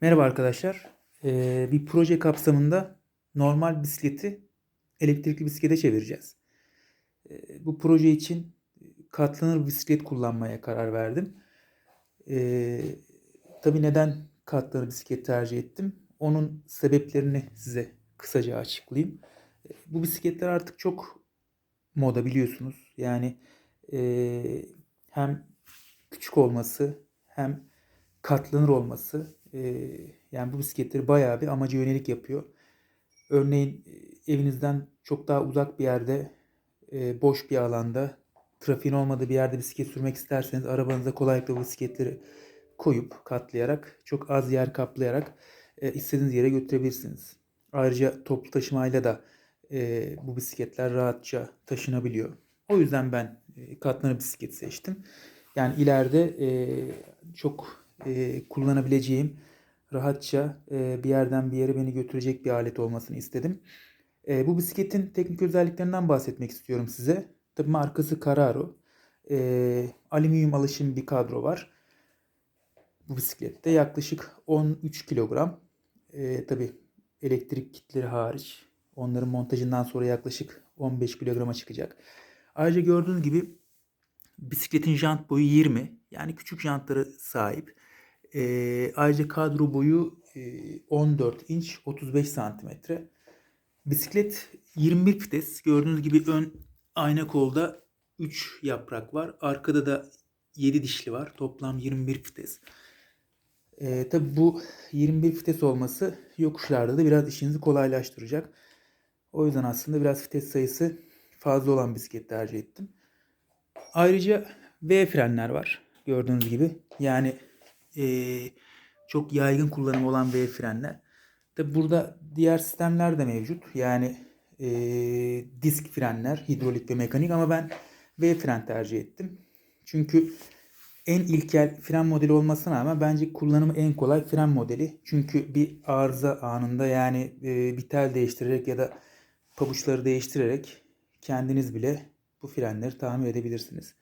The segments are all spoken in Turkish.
Merhaba arkadaşlar. Ee, bir proje kapsamında normal bisikleti elektrikli bisiklete çevireceğiz. Ee, bu proje için katlanır bisiklet kullanmaya karar verdim. Ee, tabii neden katlanır bisiklet tercih ettim? Onun sebeplerini size kısaca açıklayayım. Ee, bu bisikletler artık çok moda biliyorsunuz. Yani e, hem küçük olması hem katlanır olması e, yani bu bisikletleri bayağı bir amaca yönelik yapıyor. Örneğin e, evinizden çok daha uzak bir yerde e, boş bir alanda trafiğin olmadığı bir yerde bisiklet sürmek isterseniz arabanıza kolaylıkla bisikletleri koyup katlayarak çok az yer kaplayarak e, istediğiniz yere götürebilirsiniz. Ayrıca toplu taşımayla da e, bu bisikletler rahatça taşınabiliyor. O yüzden ben katlanır bisiklet seçtim. Yani ileride çok e, kullanabileceğim, rahatça e, bir yerden bir yere beni götürecek bir alet olmasını istedim. E, bu bisikletin teknik özelliklerinden bahsetmek istiyorum size. Tabii markası Carraro. E, alüminyum alışım bir kadro var. Bu bisiklette yaklaşık 13 kilogram. E, tabii elektrik kitleri hariç. Onların montajından sonra yaklaşık 15 kilograma çıkacak. Ayrıca gördüğünüz gibi bisikletin jant boyu 20. Yani küçük jantlara sahip. E, ayrıca kadro boyu e, 14 inç 35 santimetre. Bisiklet 21 vites. Gördüğünüz gibi ön ayna kolda 3 yaprak var. Arkada da 7 dişli var. Toplam 21 vites. E, tabi bu 21 vites olması yokuşlarda da biraz işinizi kolaylaştıracak. O yüzden aslında biraz vites sayısı fazla olan bisiklet tercih ettim. Ayrıca V frenler var. Gördüğünüz gibi. Yani e, çok yaygın kullanımı olan V frenler. Tabi burada diğer sistemler de mevcut. Yani e, disk frenler, hidrolik ve mekanik ama ben V fren tercih ettim. Çünkü en ilkel fren modeli olmasına rağmen bence kullanımı en kolay fren modeli. Çünkü bir arıza anında yani e, bir tel değiştirerek ya da pabuçları değiştirerek kendiniz bile bu frenleri tamir edebilirsiniz.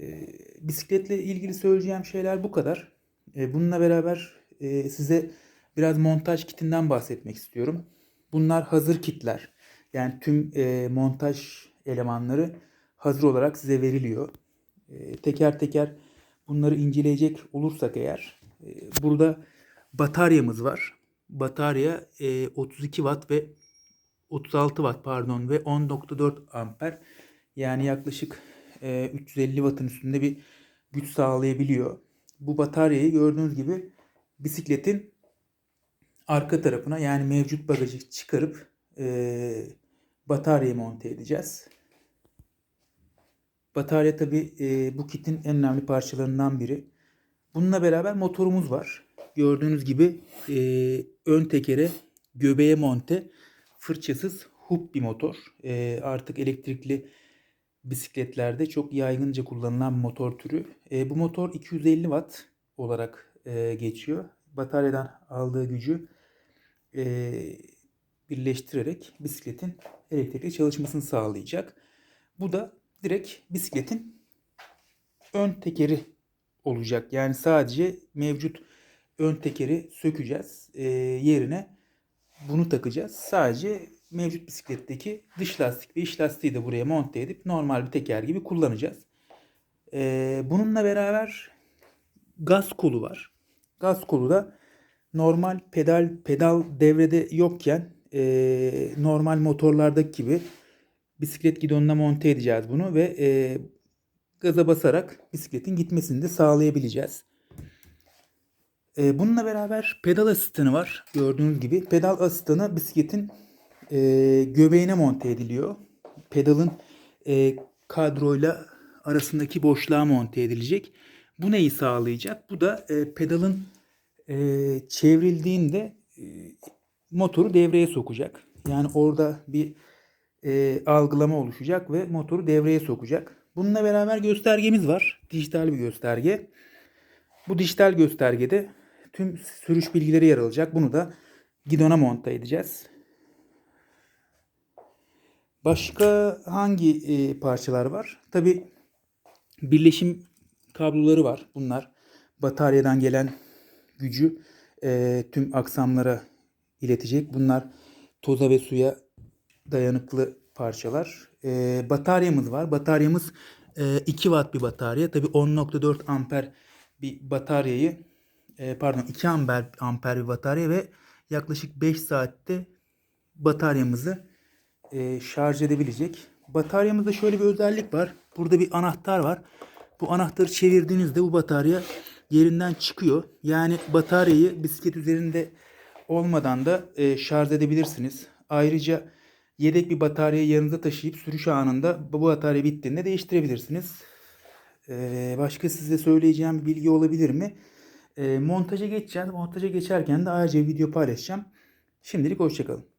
E, bisikletle ilgili söyleyeceğim şeyler bu kadar. E, bununla beraber e, size biraz montaj kitinden bahsetmek istiyorum. Bunlar hazır kitler. Yani tüm e, montaj elemanları hazır olarak size veriliyor. Teker teker bunları inceleyecek olursak eğer burada bataryamız var. Batarya e, 32 watt ve 36 watt pardon ve 10.4 amper. Yani yaklaşık e, 350 wattın üstünde bir güç sağlayabiliyor. Bu bataryayı gördüğünüz gibi bisikletin arka tarafına yani mevcut bagajı çıkarıp e, bataryayı monte edeceğiz. Batarya tabi e, bu kitin en önemli parçalarından biri. Bununla beraber motorumuz var. Gördüğünüz gibi e, ön tekere göbeğe monte fırçasız hub bir motor. E, artık elektrikli bisikletlerde çok yaygınca kullanılan motor türü. E, bu motor 250 watt olarak e, geçiyor. Bataryadan aldığı gücü e, birleştirerek bisikletin elektrikli çalışmasını sağlayacak. Bu da direkt bisikletin ön tekeri olacak. Yani sadece mevcut ön tekeri sökeceğiz. E, yerine bunu takacağız. Sadece mevcut bisikletteki dış lastik ve iç lastiği de buraya monte edip normal bir teker gibi kullanacağız. Ee, bununla beraber gaz kolu var. Gaz kolu da normal pedal pedal devrede yokken e, normal motorlardaki gibi bisiklet gidonuna monte edeceğiz bunu ve e, gaza basarak bisikletin gitmesini de sağlayabileceğiz. E, bununla beraber pedal asistanı var. Gördüğünüz gibi pedal asistanı bisikletin e, göbeğine monte ediliyor. Pedalın e, kadroyla arasındaki boşluğa monte edilecek. Bu neyi sağlayacak? Bu da e, pedalın e, çevrildiğinde e, motoru devreye sokacak. Yani orada bir e, algılama oluşacak ve motoru devreye sokacak. Bununla beraber göstergemiz var. Dijital bir gösterge. Bu dijital göstergede tüm sürüş bilgileri yer alacak. Bunu da gidona monte edeceğiz. Başka hangi e, parçalar var? Tabi birleşim kabloları var. Bunlar bataryadan gelen gücü e, tüm aksamlara iletecek. Bunlar toza ve suya dayanıklı parçalar. E, bataryamız var. Bataryamız e, 2 watt bir batarya. Tabii 10.4 amper bir bataryayı e, pardon 2 amper, amper bir batarya ve yaklaşık 5 saatte bataryamızı e, şarj edebilecek. Bataryamızda şöyle bir özellik var. Burada bir anahtar var. Bu anahtarı çevirdiğinizde bu batarya yerinden çıkıyor. Yani bataryayı bisiklet üzerinde olmadan da e, şarj edebilirsiniz. Ayrıca yedek bir bataryayı yanınıza taşıyıp sürüş anında bu batarya bittiğinde değiştirebilirsiniz. E, başka size söyleyeceğim bir bilgi olabilir mi? E, montaja geçeceğiz. Montaja geçerken de ayrıca video paylaşacağım. Şimdilik hoşçakalın.